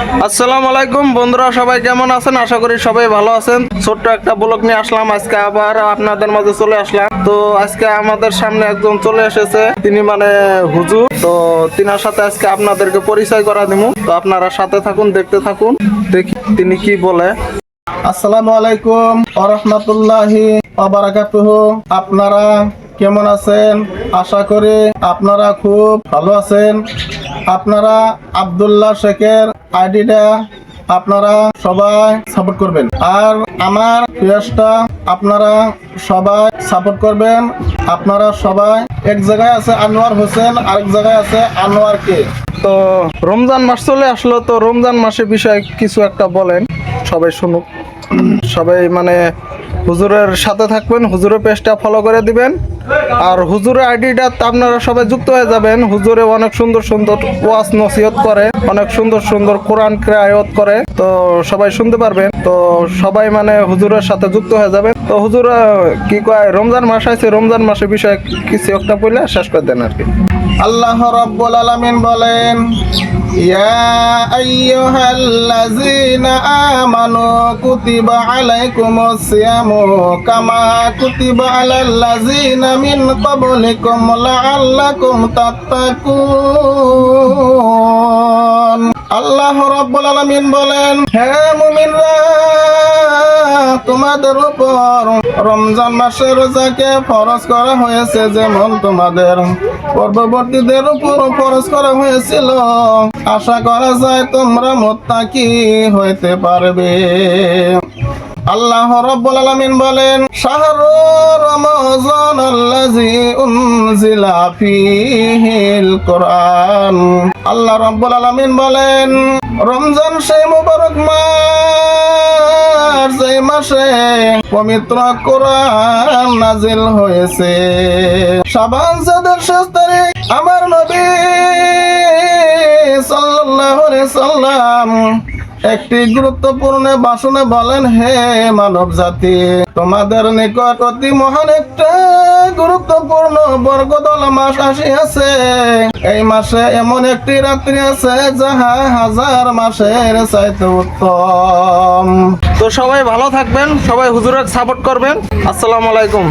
আসসালামু আলাইকুম। বন্ধুরা, সবাই কেমন আছেন? আশা করি সবাই ভালো আছেন। ছোট্ট একটা ব্লগ নিয়ে আসলাম। আজকে আবার আপনাদের মাঝে চলে আসলাম। তো আজকে আমাদের সামনে একজন চলে এসেছে। তিনি মানে হুজুর। তো তিনার সাথে আজকে আপনাদেরকে পরিচয় করা দিব তো আপনারা সাথে থাকুন, দেখতে থাকুন। দেখি তিনি কি বলে। আসসালামু আলাইকুম। আরহামতুল্লাহি আপনারা কেমন আছেন? আশা করি আপনারা খুব ভালো আছেন। আপনারা আব্দুল্লাহ শেখের আইডিটা আপনারা সবাই সাপোর্ট করবেন। আর আমার পেজটা আপনারা সবাই সাপোর্ট করবেন। আপনারা সবাই এক জায়গায় আছে আনোয়ার হোসেন, আরেক জায়গায় আছে আনোয়ার কে? তো রমজান মাস চলে আসলো, তো রমজান মাসের বিষয়ে কিছু একটা বলেন। সবাই শুনুক। সবাই মানে হুজুরের সাথে থাকবেন, হুজুরের পেজটা ফলো করে দিবেন। আর হুজুরের আইডিটা আপনারা সবাই যুক্ত হয়ে যাবেন। হুজুরে অনেক সুন্দর সুন্দর ওয়াজ নসিহত করে, অনেক সুন্দর সুন্দর কোরআন ক্রায়ত করে। তো সবাই শুনতে পারবেন। তো সবাই মানে হুজুরের সাথে যুক্ত হয়ে যাবেন। তো হুজুর কি কয়, রমজান মাস আছে রমজান মাসের বিষয়ে কিছু একটা বলে শেষ করে দেন আর কি। আল্লাহ রাব্বুল আলামিন বলেন ইয়া আইয়ুহাল্লাযীনা আমানু কুতিবা আলাইকুমুস সিয়ামু কামা কুতিবা আলাল্লাযীনা মিন ক্বাবলিকুম লাআল্লাকুম তাত্তাকুন আল্লাহ রাব্বুল আলামিন বলেন হে মুমিনরা, তোমাদের উপর রমজান মাসে রোজাকে ফরজ করা হয়েছে, যেমন তোমাদের পূর্ববর্তীদের উপর ফরজ করা হয়েছিল। আশা করা যায় তোমরা মোত্তাকি হইতে পারবে। আল্লাহ রাব্বুল আলামিন বলেন, শাহরু রমজান আল্লাযী উনজিলা ফীহিল কোরআন। আল্লাহ রাব্বুল আলামিন বলেন, রমজান সেই মুবারক মাস, যেই মাসে পবিত্র কোরআন নাজিল হয়েছে। শাবান যাদের শেষ তারিখ আমার নবী সাল্লাল্লাহু আলাইহি সাল্লাম একটি গুরুত্বপূর্ণ বাসনে বলেন, হে মানব জাতি তোমাদের নিকট অতি মহান একটা গুরুত্বপূর্ণ বর্গদল মাস আসিয়াছে। এই মাসে এমন একটি রাত্রি আছে যাহা হাজার মাসের চাইতে উত্তম। সবাই ভালো থাকবেন সবাই হুজুরের সাপোর্ট করবেন। আসসালামু আলাইকুম।